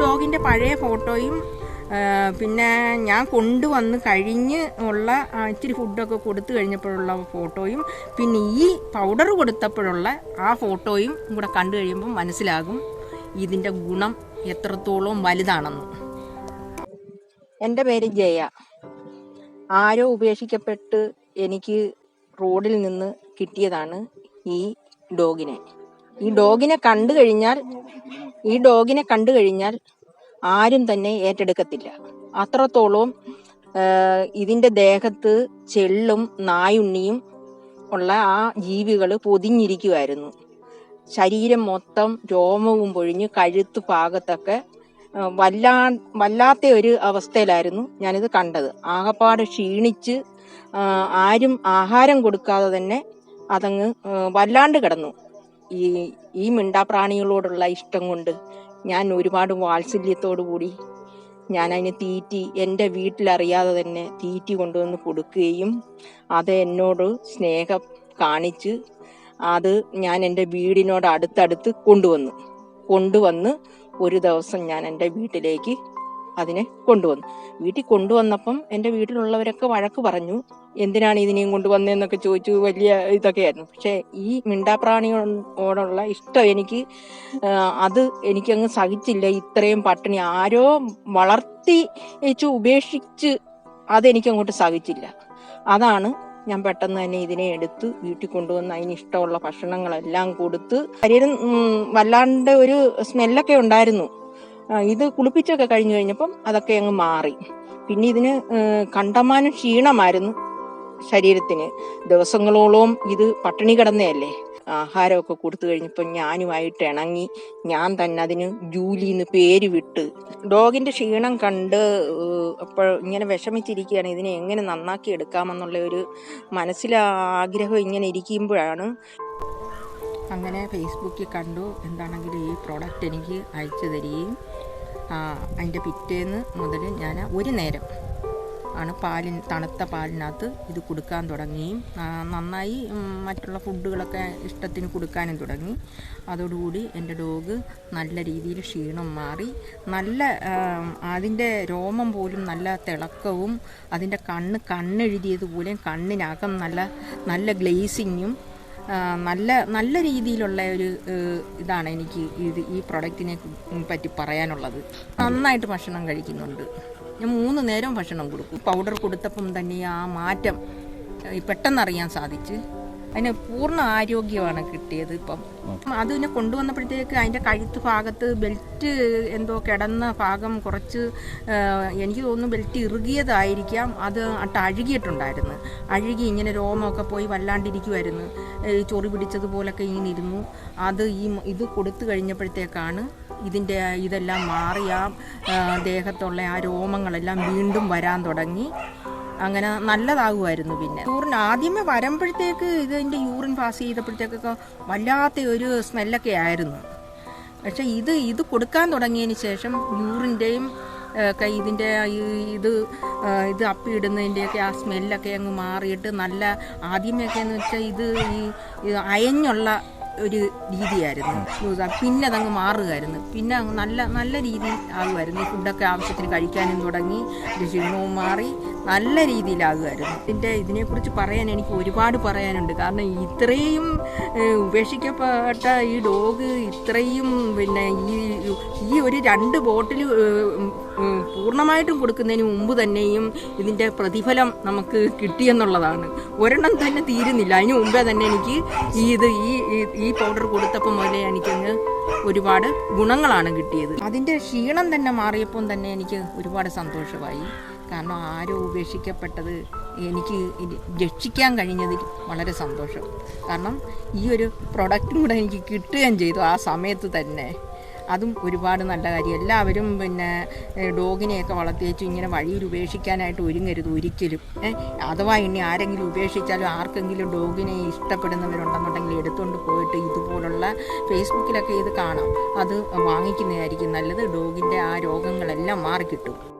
ഡോഗിന്റെ പഴയ ഫോട്ടോയും പിന്നെ ഞാൻ കൊണ്ടുവന്ന് കഴിഞ്ഞ് ഉള്ള ഇച്ചിരി ഫുഡൊക്കെ കൊടുത്തു കഴിഞ്ഞപ്പോഴുള്ള ഫോട്ടോയും പിന്നെ ഈ പൗഡർ കൊടുത്തപ്പോഴുള്ള ആ ഫോട്ടോയും കൂടെ കണ്ടു കഴിയുമ്പോൾ മനസ്സിലാകും ഇതിന്റെ ഗുണം എത്രത്തോളം വലുതാണെന്ന്. എന്റെ പേര് ജയ. ആരോ ഉപേക്ഷിക്കപ്പെട്ട് എനിക്ക് റോഡിൽ നിന്ന് കിട്ടിയതാണ് ഈ ഡോഗിനെ. ഈ ഡോഗിനെ കണ്ടു കഴിഞ്ഞാൽ ഈ ഡോഗിനെ കണ്ടു കഴിഞ്ഞാൽ ആരും തന്നെ ഏറ്റെടുക്കത്തില്ല. അത്രത്തോളം ഇതിന്റെ ദേഹത്ത് ചെള്ളും നായുണ്ണിയും ഉള്ള ആ ജീവികൾ പൊതിഞ്ഞിരിക്കുമായിരുന്നു ശരീരം മൊത്തം രോമവും പൊഴിഞ്ഞ് കഴുത്ത് ഭാഗത്തൊക്കെ വല്ലാ വല്ലാത്ത ഒരു അവസ്ഥയിലായിരുന്നു ഞാനിത് കണ്ടത്. ആകപ്പാട് ക്ഷീണിച്ച് ആരും ആഹാരം കൊടുക്കാതെ തന്നെ അതങ്ങ് വല്ലാണ്ട് കിടന്നു. ഈ ഈ മിണ്ടാപ്രാണികളോടുള്ള ഇഷ്ടം കൊണ്ട് ഞാൻ ഒരുപാട് വാത്സല്യത്തോടു കൂടി ഞാൻ അതിന് തീറ്റി എന്റെ വീട്ടിലറിയാതെ തന്നെ തീറ്റി കൊണ്ടുവന്ന് കൊടുക്കുകയും അത് എന്നോട് സ്നേഹം കാണിച്ച് അത് ഞാൻ എന്റെ വീടിനോട് അടുത്തടുത്ത് കൊണ്ടുവന്നു. കൊണ്ടുവന്ന് ഒരു ദിവസം ഞാൻ എന്റെ വീട്ടിലേക്ക് അതിനെ കൊണ്ടുവന്നു. വീട്ടിൽ കൊണ്ടുവന്നപ്പം എന്റെ വീട്ടിലുള്ളവരൊക്കെ വഴക്ക് പറഞ്ഞു എന്തിനാണ് ഇതിനെയും കൊണ്ടുവന്നതെന്നൊക്കെ ചോദിച്ചു. വലിയ ഇതൊക്കെയായിരുന്നു. പക്ഷേ ഈ മിണ്ടാപ്രാണിയോടുള്ള ഇഷ്ടം എനിക്ക് അത് എനിക്കങ്ങ് സഹിച്ചില്ല. ഇത്രയും പട്ടിണി ആരോ വളർത്തി ഉപേക്ഷിച്ച് അതെനിക്ക് അങ്ങോട്ട് സഹിച്ചില്ല. അതാണ് ഞാൻ പെട്ടെന്ന് തന്നെ ഇതിനെ എടുത്ത് വീട്ടിൽ കൊണ്ടുവന്ന് അതിന് ഇഷ്ടമുള്ള ഭക്ഷണങ്ങളെല്ലാം കൊടുത്ത് ശരീരം വല്ലാണ്ട് ഒരു സ്മെല്ലൊക്കെ ഉണ്ടായിരുന്നു. ഇത് കുളിപ്പിച്ചൊക്കെ കഴിഞ്ഞു കഴിഞ്ഞപ്പം അതൊക്കെ അങ്ങ് മാറി. പിന്നെ ഇതിന് കണ്ടമാനം ക്ഷീണമായിരുന്നു ശരീരത്തിന്. ദിവസങ്ങളോളം ഇത് പട്ടിണി കിടന്നതല്ലേ? ആഹാരമൊക്കെ കൊടുത്തു കഴിഞ്ഞപ്പോൾ ഞാനുമായിട്ട് ഇണങ്ങി ഞാൻ തന്നെ അതിന് ജൂലി എന്ന് പേര് വിട്ട്. ഡോഗിന്റെ ക്ഷീണം കണ്ട് അപ്പോൾ ഇങ്ങനെ വിഷമിച്ചിരിക്കുകയാണ്. ഇതിനെ എങ്ങനെ നന്നാക്കി എടുക്കാമെന്നുള്ള ഒരു മനസ്സിലെ ആഗ്രഹം ഇങ്ങനെ ഇരിക്കുമ്പോഴാണ്. അങ്ങനെ ഫേസ്ബുക്കിൽ കണ്ടു. എന്താണെങ്കിലും ഈ പ്രോഡക്റ്റ് എനിക്ക് അയച്ചു തരികയും അതിന്റെ പിറ്റേന്ന് മുതൽ ഞാൻ ഒരു നേരം ആണ് പാലിൻ തണുത്ത പാലിനകത്ത് ഇത് കൊടുക്കാൻ തുടങ്ങിയും നന്നായി മറ്റുള്ള ഫുഡുകളൊക്കെ ഇഷ്ടത്തിന് കൊടുക്കാനും തുടങ്ങി. അതോടുകൂടി എന്റെ ഡോഗ് നല്ല രീതിയിൽ ക്ഷീണം മാറി. നല്ല അതിന്റെ രോമം പോലും നല്ല തിളക്കവും അതിന്റെ കണ്ണ് കണ്ണെഴുതിയതുപോലെയും കണ്ണിനകം നല്ല നല്ല ഗ്ലേസിങ്ങും നല്ല നല്ല രീതിയിലുള്ള ഒരു ഇതാണ് എനിക്ക് ഇത് ഈ പ്രൊഡക്റ്റിനെ പറ്റി പറയാനുള്ളത്. നന്നായിട്ട് ഭക്ഷണം കഴിക്കുന്നുണ്ട്. ഞാൻ മൂന്ന് നേരം ഭക്ഷണം കൊടുക്കും. പൗഡർ കൊടുത്തപ്പം തന്നെ ആ മാറ്റം പെട്ടെന്നറിയാൻ സാധിച്ച്. അതിന് പൂർണ ആരോഗ്യമാണ് കിട്ടിയത് ഇപ്പം. അതിനെ കൊണ്ടുവന്നപ്പോഴത്തേക്ക് അതിന്റെ കഴുത്ത് ഭാഗത്ത് ബെൽറ്റ് എന്തോ കിടന്ന ഭാഗം കുറച്ച് എനിക്ക് തോന്നുന്നു ബെൽറ്റ് ഇറുകിയതായിരിക്കാം. അത് അട്ട് അഴുകിയിട്ടുണ്ടായിരുന്നു. അഴുകി ഇങ്ങനെ രോമമൊക്കെ പോയി വല്ലാണ്ടിരിക്കുമായിരുന്നു ഈ ചൊറി പിടിച്ചതുപോലൊക്കെ ഇങ്ങനെ ഇരുന്നു. അത് ഈ ഇത് കൊടുത്തു കഴിഞ്ഞപ്പോഴത്തേക്കാണ് ഇതിന്റെ ഇതെല്ലാം മാറി. ആ, ദേഹത്തുള്ള ആ രോമങ്ങളെല്ലാം വീണ്ടും വരാൻ തുടങ്ങി. അങ്ങനെ നല്ലതാകുമായിരുന്നു പിന്നെ. യൂറിൻ ആദ്യമേ വരുമ്പോഴത്തേക്ക് ഇതിന്റെ യൂറിൻ പാസ് ചെയ്തപ്പോഴത്തേക്കൊക്കെ വല്ലാത്ത ഒരു സ്മെല്ലൊക്കെ ആയിരുന്നു. പക്ഷെ ഇത് ഇത് കൊടുക്കാൻ തുടങ്ങിയതിന് ശേഷം യൂറിന്റെയും ഒക്കെ ഇതിന്റെ ഇത് ഇത് അപ്പിയിടുന്നതിന്റെയൊക്കെ ആ സ്മെല്ലൊക്കെ അങ്ങ് മാറിയിട്ട് നല്ല ആദ്യമൊക്കെ എന്ന് വെച്ചാൽ ഇത് ഈ അയഞ്ഞുള്ള ഒരു രീതിയായിരുന്നു. പിന്നെ അതങ്ങ് മാറുകയായിരുന്നു. പിന്നെ നല്ല നല്ല രീതിയിൽ ആകുമായിരുന്നു. ഫുഡൊക്കെ ആവശ്യത്തിന് കഴിക്കാനും തുടങ്ങി. ക്ഷീണവും മാറി. നല്ല രീതിയിലാകുമായിരുന്നു ഇതിന്റെ ഇതിനെക്കുറിച്ച് പറയാൻ എനിക്ക് ഒരുപാട് പറയാനുണ്ട്. കാരണം ഇത്രയും ഉപേക്ഷിക്കപ്പെട്ട ഈ ഡോഗ് ഇത്രയും പിന്നെ ഈ ഈ ഒരു രണ്ട് ബോട്ടിൽ പൂർണമായിട്ടും കൊടുക്കുന്നതിന് മുമ്പ് തന്നെയും ഇതിന്റെ പ്രതിഫലം നമുക്ക് കിട്ടിയെന്നുള്ളതാണ്. ഒരെണ്ണം തന്നെ തീരുന്നില്ല. അതിന് മുമ്പേ തന്നെ എനിക്ക് ഈ ഇത് ഈ ഈ- ഈ പൗഡർ കൊടുത്തപ്പോൾ മുതലേ എനിക്കങ്ങ് ഒരുപാട് ഗുണങ്ങളാണ് കിട്ടിയത്. അതിന്റെ ക്ഷീണം തന്നെ മാറിയപ്പോൾ തന്നെ എനിക്ക് ഒരുപാട് സന്തോഷമായി. കാരണം ആരോ ഉപേക്ഷിക്കപ്പെട്ടത് എനിക്ക് രക്ഷിക്കാൻ കഴിഞ്ഞതിൽ വളരെ സന്തോഷം. കാരണം ഈ ഒരു പ്രൊഡക്റ്റും കൂടെ എനിക്ക് കിട്ടുകയും ചെയ്തു ആ സമയത്ത് തന്നെ. അതും ഒരുപാട് നല്ല കാര്യം. എല്ലാവരും പിന്നെ ഡോഗിനെയൊക്കെ വളർത്തിയേച്ചു ഇങ്ങനെ വഴിയിൽ ഉപേക്ഷിക്കാനായിട്ട് ഒരുങ്ങരുത് ഒരിക്കലും. അഥവാ ഇനി ആരെങ്കിലും ഉപേക്ഷിച്ചാലും ആർക്കെങ്കിലും ഡോഗിനെ ഇഷ്ടപ്പെടുന്നവരുണ്ടെന്നുണ്ടെങ്കിൽ എടുത്തുകൊണ്ട് പോയിട്ട് ഇതുപോലുള്ള ഫേസ്ബുക്കിലൊക്കെ ഇത് കാണാം. അത് വാങ്ങിക്കുന്നതായിരിക്കും. നല്ലത് ഡോഗിന്റെ ആ രോഗങ്ങളെല്ലാം മാറിക്കിട്ടും.